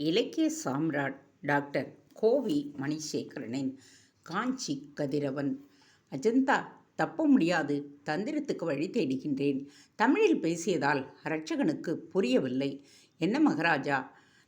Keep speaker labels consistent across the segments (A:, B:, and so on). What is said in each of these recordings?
A: இலக்கிய சாம்ராட் டாக்டர் கோவி மணிசேகரனின் காஞ்சி கதிரவன். அஜந்தா தப்ப முடியாது. தந்திரத்துக்கு வழி தேடுகின்றேன். தமிழில் பேசியதால் ரட்சகனுக்கு புரியவில்லை. என்ன மகாராஜா?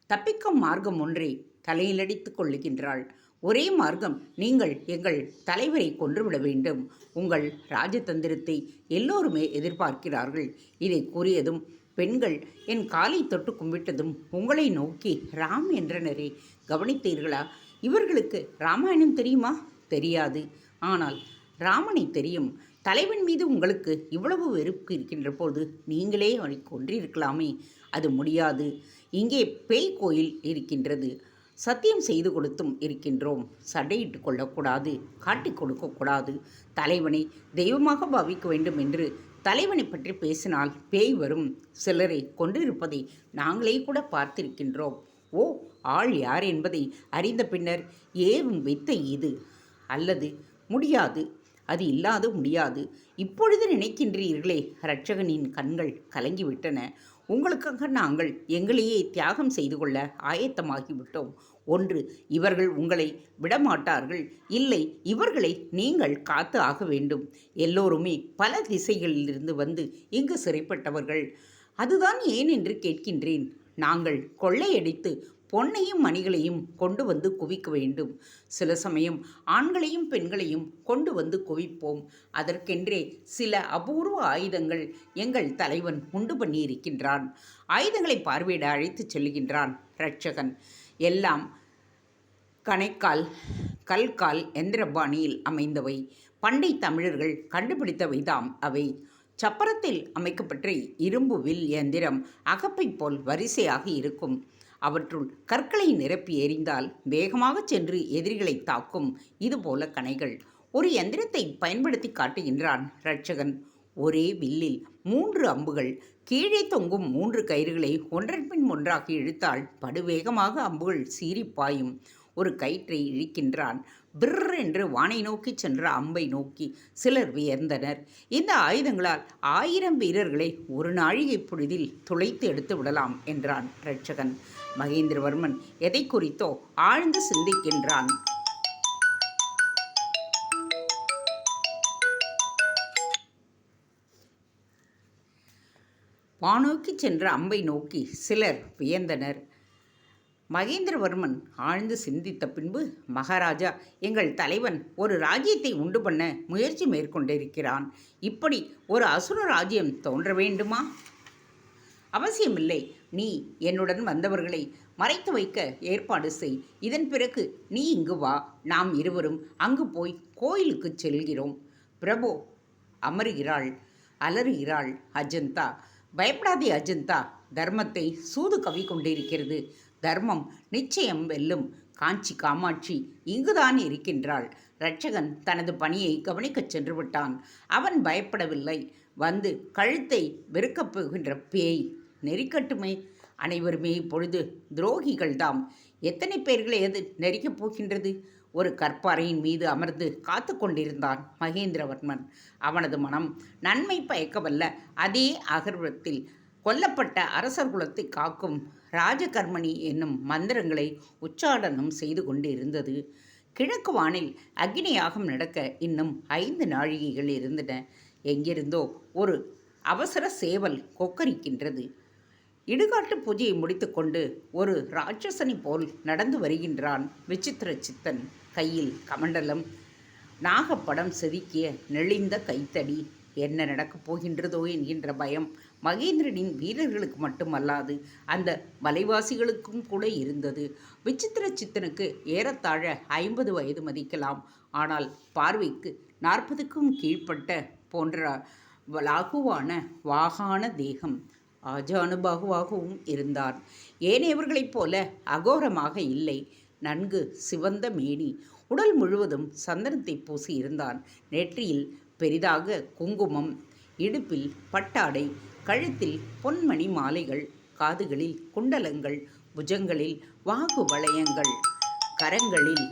A: தப்பிக்கும் மார்க்கம் ஒன்றை தலையிலடித்து கொள்ளுகின்றாள். ஒரே மார்க்கம் நீங்கள் எங்கள் தலைவரை கொன்றுவிட வேண்டும். உங்கள் ராஜதந்திரத்தை எல்லோருமே எதிர்பார்க்கிறார்கள். இதை கூறியதும் பெண்கள் என் காலை தொட்டு கும்பிட்டதும் உங்களை நோக்கி ராம் என்றனரே கவனித்தீர்களா? இவர்களுக்கு ராமாயணம் தெரியுமா? தெரியாது. ஆனால் ராமனை தெரியும். தலைவன் மீது உங்களுக்கு இவ்வளவு வெறுப்பு இருக்கின்ற போது நீங்களே அவனை கொன்றிருக்கலாமே. அது முடியாது. இங்கே பேய் கோயில் இருக்கின்றது. சத்தியம் செய்து கொடுத்தும் இருக்கின்றோம். சண்டையிட்டு கொள்ளக்கூடாது. காட்டிக் கொடுக்கக்கூடாது தலைவனை தெய்வமாக பாவிக்க வேண்டும் என்று தலைவனை பற்றி பேசினால் பேய் வரும். சிலரை கொண்டிருப்பதை நாங்களே கூட பார்த்திருக்கின்றோம். ஓ ஆள் யார் என்பதை அறிந்த பின்னர் ஏவும் வித்தை இது. அல்லது முடியாது. அது இல்லாது முடியாது. இப்பொழுது நினைக்கின்றீர்களே இரட்சகனின் கண்கள் கலங்கிவிட்டன. உங்களுக்காக நாங்கள் எங்களையே தியாகம் செய்து கொள்ள ஆயத்தமாகிவிட்டோம். ஒன்று இவர்கள் உங்களை விடமாட்டார்கள். இல்லை இவர்களை நீங்கள் காத்து ஆக வேண்டும். எல்லோருமே பல திசைகளிலிருந்து வந்து இங்கு சிறைப்பட்டவர்கள். அதுதான் ஏன் என்று கேட்கின்றேன். நாங்கள் கொள்ளையடித்து பொன்னையும் மணிகளையும் கொண்டு வந்து குவிக்க வேண்டும். சில சமயம் ஆண்களையும் பெண்களையும் கொண்டு வந்து குவிப்போம். அதற்கென்றே சில அபூர்வ ஆயுதங்கள் எங்கள் தலைவன் உண்டு பண்ணியிருக்கின்றான். ஆயுதங்களை பார்வையிட அழைத்துச் செல்கின்றான் ரட்சகன் எல்லாம் கணைக்கால் கல்கால் எந்திரபாணியில் அமைந்தவை. பண்டை தமிழர்கள் கண்டுபிடித்தவைதாம் அவை. சப்பரத்தில் அமைக்கப்பட்ட இரும்பு வில் இயந்திரம் அகப்பை போல் வரிசையாக இருக்கும். அவற்றுள் கற்களை நிரப்பி எறிந்தால் வேகமாக சென்று எதிரிகளை தாக்கும். இதுபோல கணைகள். ஒரு எந்திரத்தை பயன்படுத்தி காட்டுகின்றான் ரட்சகன் ஒரே வில்லில் மூன்று அம்புகள். கீழே தொங்கும் மூன்று கயிறுகளை ஒன்றன் பின் ஒன்றாக இழுத்தால் படுவேகமாக அம்புகள் சீறி பாயும். ஒரு கயிற்றை இழிக்கின்றான். பிர் என்று வானை நோக்கி சென்ற அம்பை நோக்கி சிலர் வியர்ந்தனர். இந்த ஆயுதங்களால் ஆயிரம் வீரர்களை ஒரு நாழிகை பொழுதில் துளைத்து எடுத்து விடலாம் என்றான் இரட்சகன். மகேந்திரவர்மன் எதை குறித்தோ ஆழ்ந்து சிந்திக்கின்றான். வானோக்கி சென்ற அம்பை நோக்கி சிலர் வியந்தனர். மகேந்திரவர்மன் ஆழ்ந்து சிந்தித்த பின்பு மகாராஜா எங்கள் தலைவன் ஒரு ராஜ்யத்தை உண்டு பண்ண முயற்சி மேற்கொண்டிருக்கிறான். இப்படி ஒரு அசுர ராஜ்யம் தோன்ற வேண்டுமா? அவசியமில்லை. நீ என்னுடன் வந்தவர்களை மறைத்து வைக்க ஏற்பாடு செய். இதன் பிறகு நீ இங்கு வா. நாம் இருவரும் அங்கு போய் கோயிலுக்கு செல்கிறோம். பிரபு அமருகிறாள் அலறுகிறாள். அஜந்தா பயப்படாதே அஜந்தா. தர்மத்தை சூது கவி கொண்டிருக்கிறது தர்மம் நிச்சயம் வெல்லும். காஞ்சி காமாட்சி இங்குதான் இருக்கின்றாள். இரட்சகன் தனது பணியை கவனிக்கச் சென்று விட்டான் அவன் பயப்படவில்லை. வந்து கழுத்தை வெறுக்கப் போகின்ற பேய். நெறிக்கட்டுமே. அனைவருமே இப்பொழுது துரோகிகள்தாம். எத்தனை பேர்களை அது நெறிக்கப் போகின்றது? ஒரு கற்பாறையின் மீது அமர்ந்து காத்து கொண்டிருந்தான் மகேந்திரவர்மன். அவனது மனம் நன்மை பயக்கவல்ல. அதே அகர்வத்தில் கொல்லப்பட்ட அரசர் குலத்தை காக்கும் ராஜகர்மணி என்னும் மந்திரங்களை உச்சாடனம் செய்து கொண்டிருந்தது. கிழக்கு வானில் அக்னியாகம் நடக்க இன்னும் ஐந்து நாழிகைகள் இருந்தன. எங்கிருந்தோ ஒரு அவசர சேவல் கொக்கரிக்கின்றது. இடுகாட்டு பூஜையை முடித்துக்கொண்டு ஒரு ராட்சசனி போல் நடந்து வருகின்றான் விசித்திர சித்தன். கையில் கமண்டலம். நாகப்படம் செதுக்கிய நெளிந்த கைத்தடி. என்ன நடக்கப் போகின்றதோ என்கின்ற பயம் மகேந்திரனின் வீரர்களுக்கு மட்டுமல்லாது அந்த மலைவாசிகளுக்கும் கூட இருந்தது. விசித்திர சித்தனுக்கு ஏறத்தாழ ஐம்பது வயது மதிக்கலாம். ஆனால் பார்வைக்கு நாற்பதுக்கும் கீழ்ப்பட்ட போன்ற லாகுவான வாகான தேகம் ஆஜானுபாகுவாகவும் இருந்தார். ஏனையவர்களைப் போல அகோரமாக இல்லை. நன்கு சிவந்த மேனி உடல் முழுவதும் சந்தனத்தை பூசி இருந்தான் நெற்றியில் பெரிதாக குங்குமம் இடுப்பில் பட்டாடை கழுத்தில் பொன்மணி மாலைகள் காதுகளில் குண்டலங்கள் புஜங்களில் வாகு வளையங்கள் கரங்களில்